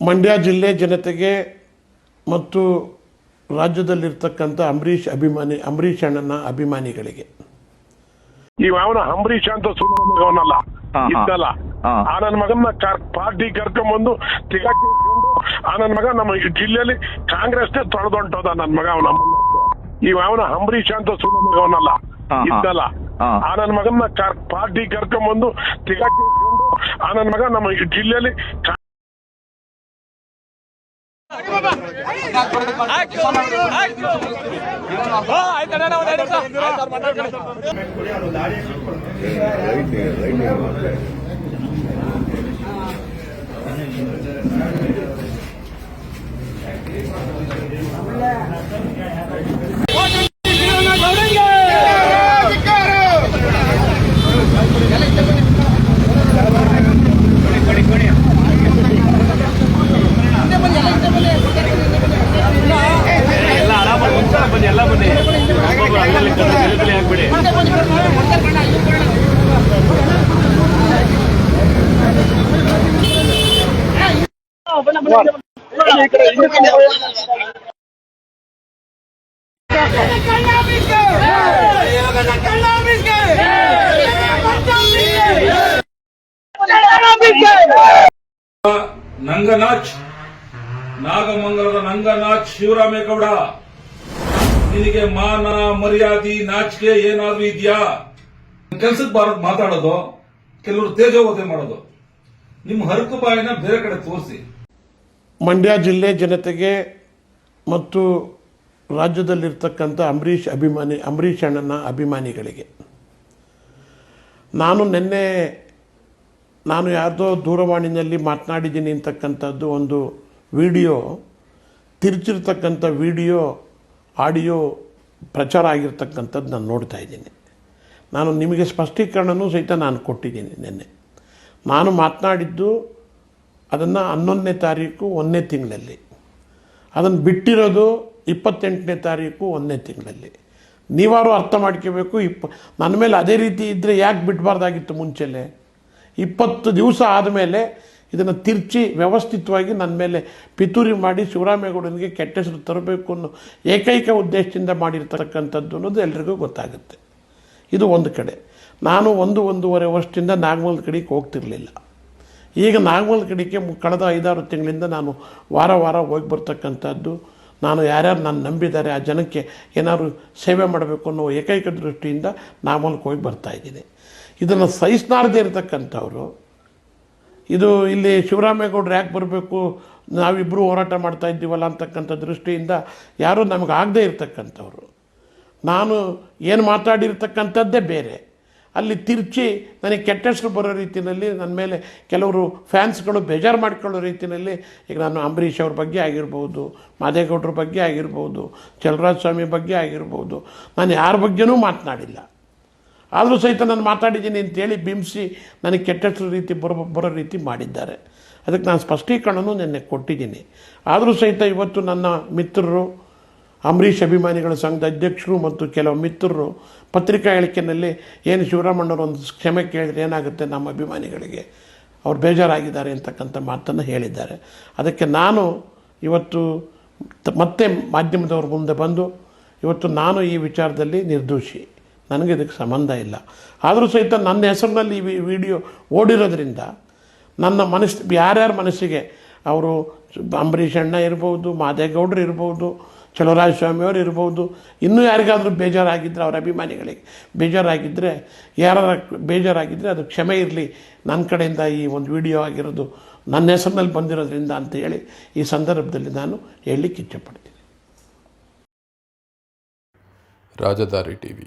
ಮಂಡ್ಯ ಜಿಲ್ಲೆ ಜನತೆಗೆ ಮತ್ತು ರಾಜ್ಯದಲ್ಲಿರ್ತಕ್ಕಂಥ ಅಂಬರೀಷ್ ಅಭಿಮಾನಿ ಅಂಬರೀಷ್ ಅಣ್ಣನ ಅಭಿಮಾನಿಗಳಿಗೆ ಇವ ಅವನ ಅಂಬರೀಷ್ ಅಂತ ಮಗವನಲ್ಲ ಹಾ. ಇದ್ದಲ್ಲ. ಆ ನನ್ನ ಮಗನ ಪಾರ್ಟಿ ಕರ್ಕೊಂಡ್ಬಂದು ತಿಗಾಕಿ ಆ ನನ್ನ ಮಗ ನಮ್ಮ ಜಿಲ್ಲೆಯಲ್ಲಿ ಕಾಂಗ್ರೆಸ್ನೇ ತೊಳೆದೊಂಟೋದ ನನ್ನ ಮಗ ಅವನ ಇವ ಅವನ ಅಂಬರೀಷ್ ಅಂತ ಮಗವನಲ್ಲ ಹಾ. ಇದ್ದಲ್ಲ. ಆ ನನ್ನ ಮಗನ ಪಾರ್ಟಿ ಕರ್ಕೊಂಡ್ಬಂದು ತಿಗಾಕಿ ಆ ನನ್ನ ಮಗ ನಮ್ಮ ಈ ಜಿಲ್ಲೆಯಲ್ಲಿ ಕಾ- ನಂಗನಾಚ್ ನಾಗಮಂಗಲದ ನಂಗನಾಚ್ ಶಿವರಾಮೇಗೌಡ. ನಿನಗೆ ಮಾನ, ಮರ್ಯಾದೆ, ನಾಚಿಕೆ ಏನಾದ್ರೂ ಇದೆಯಾ? ಕೆಲ್ಸಕ್ಕೆ ಬಾರದು ಮಾತಾಡೋದು, ಕೆಲವರು ತೇಜೋವಧೆ ಮಾಡೋದು. ನಿಮ್ಮ ಹರಕು ಬಾಯಿನ ಬೇರೆ ಕಡೆ ತೋರಿಸಿ. ಮಂಡ್ಯ ಜಿಲ್ಲೆ ಜನತೆಗೆ ಮತ್ತು ರಾಜ್ಯದಲ್ಲಿರ್ತಕ್ಕಂಥ ಅಂಬರೀಷ್ ಅಭಿಮಾನಿ, ಅಂಬರೀಷ್ ಅಣ್ಣನ ಅಭಿಮಾನಿಗಳಿಗೆ. ನಾನು ನಿನ್ನೆ, ನಾನು ಯಾರ್ದೋ ದೂರವಾಣಿಯಲ್ಲಿ ಮಾತನಾಡಿದ್ದೀನಿ ಅಂತಕ್ಕಂಥದ್ದು ಒಂದು ವಿಡಿಯೋ, ತಿರ್ಚಿರ್ತಕ್ಕಂಥ ವಿಡಿಯೋ ಆಡಿಯೋ ಪ್ರಚಾರ ಆಗಿರ್ತಕ್ಕಂಥದ್ದು ನಾನು ನೋಡ್ತಾ ಇದ್ದೀನಿ. ನಾನು ನಿಮಗೆ ಸ್ಪಷ್ಟೀಕರಣನೂ ಸಹಿತ ನಾನು ಕೊಟ್ಟಿದ್ದೀನಿ ನಿನ್ನೆ. ನಾನು ಮಾತನಾಡಿದ್ದು ಅದನ್ನು ಹನ್ನೊಂದನೇ ತಾರೀಕು ಒಂದನೇ ತಿಂಗಳಲ್ಲಿ. ಅದನ್ನು ಬಿಟ್ಟಿರೋದು ಇಪ್ಪತ್ತೆಂಟನೇ ತಾರೀಕು ಒಂದನೇ ತಿಂಗಳಲ್ಲಿ. ನೀವಾರು ಅರ್ಥ ಮಾಡ್ಕೋಬೇಕು, ಇಪ್ಪ ನನ್ನ ಮೇಲೆ ಅದೇ ರೀತಿ ಇದ್ದರೆ ಯಾಕೆ ಬಿಡಬಾರ್ದಾಗಿತ್ತು ಮುಂಚೆಲೆ? ಇಪ್ಪತ್ತು ದಿವಸ ಆದಮೇಲೆ ಇದನ್ನು ತಿರ್ಚಿ ವ್ಯವಸ್ಥಿತವಾಗಿ ನನ್ನ ಮೇಲೆ ಪಿತೂರಿ ಮಾಡಿ ಶಿವರಾಮೇಗೌಡನಿಗೆ ಕೆಟ್ಟ ಹೆಸರು ತರಬೇಕು ಅನ್ನೋ ಏಕೈಕ ಉದ್ದೇಶದಿಂದ ಮಾಡಿರ್ತಕ್ಕಂಥದ್ದು ಅನ್ನೋದು ಎಲ್ರಿಗೂ ಗೊತ್ತಾಗುತ್ತೆ. ಇದು ಒಂದು ಕಡೆ. ನಾನು ಒಂದು ಒಂದೂವರೆ ವರ್ಷದಿಂದ ನಾಗಮಲ್ ಕಡೆಗೆ ಹೋಗ್ತಿರಲಿಲ್ಲ. ಈಗ ನಾಗಮಲ್ ಕಡೆಗೆ ಕಳೆದ ಐದಾರು ತಿಂಗಳಿಂದ ನಾನು ವಾರ ವಾರ ಹೋಗಿ ಬರ್ತಕ್ಕಂಥದ್ದು. ನಾನು ಯಾರ್ಯಾರು ನಾನು ನಂಬಿದ್ದಾರೆ, ಆ ಜನಕ್ಕೆ ಏನಾದರೂ ಸೇವೆ ಮಾಡಬೇಕು ಅನ್ನೋ ಏಕೈಕ ದೃಷ್ಟಿಯಿಂದ ನಾಗಮಲ್ಕ್ ಹೋಗಿ ಬರ್ತಾ ಇದ್ದೀನಿ. ಇದನ್ನು ಸಹಿಸ್ನಾರ್ದೇ ಇರತಕ್ಕಂಥವ್ರು ಇದು ಇಲ್ಲಿ ಶಿವರಾಮೇಗೌಡರು ಯಾಕೆ ಬರಬೇಕು? ನಾವಿಬ್ಬರು ಹೋರಾಟ ಮಾಡ್ತಾ ಇದ್ದೀವಲ್ಲ ಅಂತಕ್ಕಂಥ ದೃಷ್ಟಿಯಿಂದ ಯಾರೂ ನಮಗೆ ಆಗದೇ ಇರತಕ್ಕಂಥವ್ರು. ನಾನು ಏನು ಮಾತಾಡಿರ್ತಕ್ಕಂಥದ್ದೇ ಬೇರೆ. ಅಲ್ಲಿ ತಿರ್ಚಿ ನನಗೆ ಕೆಟ್ಟ ಹೆಸರು ಬರೋ ರೀತಿಯಲ್ಲಿ ನನ್ನ ಮೇಲೆ ಕೆಲವರು ಫ್ಯಾನ್ಸ್ಗಳು ಬೇಜಾರು ಮಾಡ್ಕೊಳ್ಳೋ ರೀತಿಯಲ್ಲಿ ಈಗ ನಾನು ಅಂಬರೀಷ್ ಅವ್ರ ಬಗ್ಗೆ ಆಗಿರ್ಬೋದು, ಮಾದೇಗೌಡ್ರ ಬಗ್ಗೆ ಆಗಿರ್ಬೋದು ಚಲರಾಜ ಸ್ವಾಮಿ ಬಗ್ಗೆ ಆಗಿರ್ಬೋದು, ನಾನು ಯಾರ ಬಗ್ಗೆನೂ ಮಾತನಾಡಿಲ್ಲ. ಆದರೂ ಸಹಿತ ನಾನು ಮಾತಾಡಿದ್ದೀನಿ ಅಂತೇಳಿ ಬಿಂಬಿಸಿ ನನಗೆ ಕೆಟ್ಟ ರೀತಿ ಬರೋ ಬರೋ ರೀತಿ ಮಾಡಿದ್ದಾರೆ. ಅದಕ್ಕೆ ನಾನು ಸ್ಪಷ್ಟೀಕರಣನೂ ನಿನ್ನೆ ಕೊಟ್ಟಿದ್ದೀನಿ. ಆದರೂ ಸಹಿತ ಇವತ್ತು ನನ್ನ ಮಿತ್ರರು, ಅಂಬರೀಷ್ ಅಭಿಮಾನಿಗಳ ಸಂಘದ ಅಧ್ಯಕ್ಷರು ಮತ್ತು ಕೆಲವು ಮಿತ್ರರು ಪತ್ರಿಕಾ ಹೇಳಿಕೆಯಲ್ಲಿ ಏನು ಶಿವರಾಮಣ್ಣವರು ಒಂದು ಕ್ಷಮೆ ಕೇಳಿದ್ರೆ ಏನಾಗುತ್ತೆ ನಮ್ಮ ಅಭಿಮಾನಿಗಳಿಗೆ? ಅವ್ರು ಬೇಜಾರಾಗಿದ್ದಾರೆ ಅಂತಕ್ಕಂಥ ಮಾತನ್ನು ಹೇಳಿದ್ದಾರೆ. ಅದಕ್ಕೆ ನಾನು ಇವತ್ತು ಮತ್ತೆ ಮಾಧ್ಯಮದವ್ರ ಮುಂದೆ ಬಂದು, ಇವತ್ತು ನಾನು ಈ ವಿಚಾರದಲ್ಲಿ ನಿರ್ದೋಷಿ. ನನಗೆ ಇದಕ್ಕೆ ಸಂಬಂಧ ಇಲ್ಲ. ಆದರೂ ಸಹಿತ ನನ್ನ ಹೆಸರಿನಲ್ಲಿ ಈ ವಿಡಿಯೋ ಓಡಿರೋದ್ರಿಂದ ನನ್ನ ಮನಸ್ಸು, ಯಾರ್ಯಾರ ಮನಸ್ಸಿಗೆ ಅವರು ಅಂಬರೀಷ್ ಅಣ್ಣ ಇರ್ಬೋದು, ಮಾದೇಗೌಡರು ಇರ್ಬೋದು ಚಲೋರಾಜ ಸ್ವಾಮಿಯವರು ಇರ್ಬೋದು, ಇನ್ನೂ ಯಾರಿಗಾದರೂ ಬೇಜಾರಾಗಿದ್ದರೆ ಅವರ ಅಭಿಮಾನಿಗಳಿಗೆ ಬೇಜಾರಾಗಿದ್ದರೆ ಯಾರ ಬೇಜಾರಾಗಿದ್ದರೆ ಅದು ಕ್ಷಮೆ ಇರಲಿ, ನನ್ನ ಕಡೆಯಿಂದ ಈ ಒಂದು ವಿಡಿಯೋ ಆಗಿರೋದು ನನ್ನ ಹೆಸರಿನಲ್ಲಿ ಬಂದಿರೋದ್ರಿಂದ ಅಂತ ಹೇಳಿ ಈ ಸಂದರ್ಭದಲ್ಲಿ ನಾನು ಹೇಳಲಿಕ್ಕೆ ಇಚ್ಛೆಪಡ್ತೀನಿ. T TV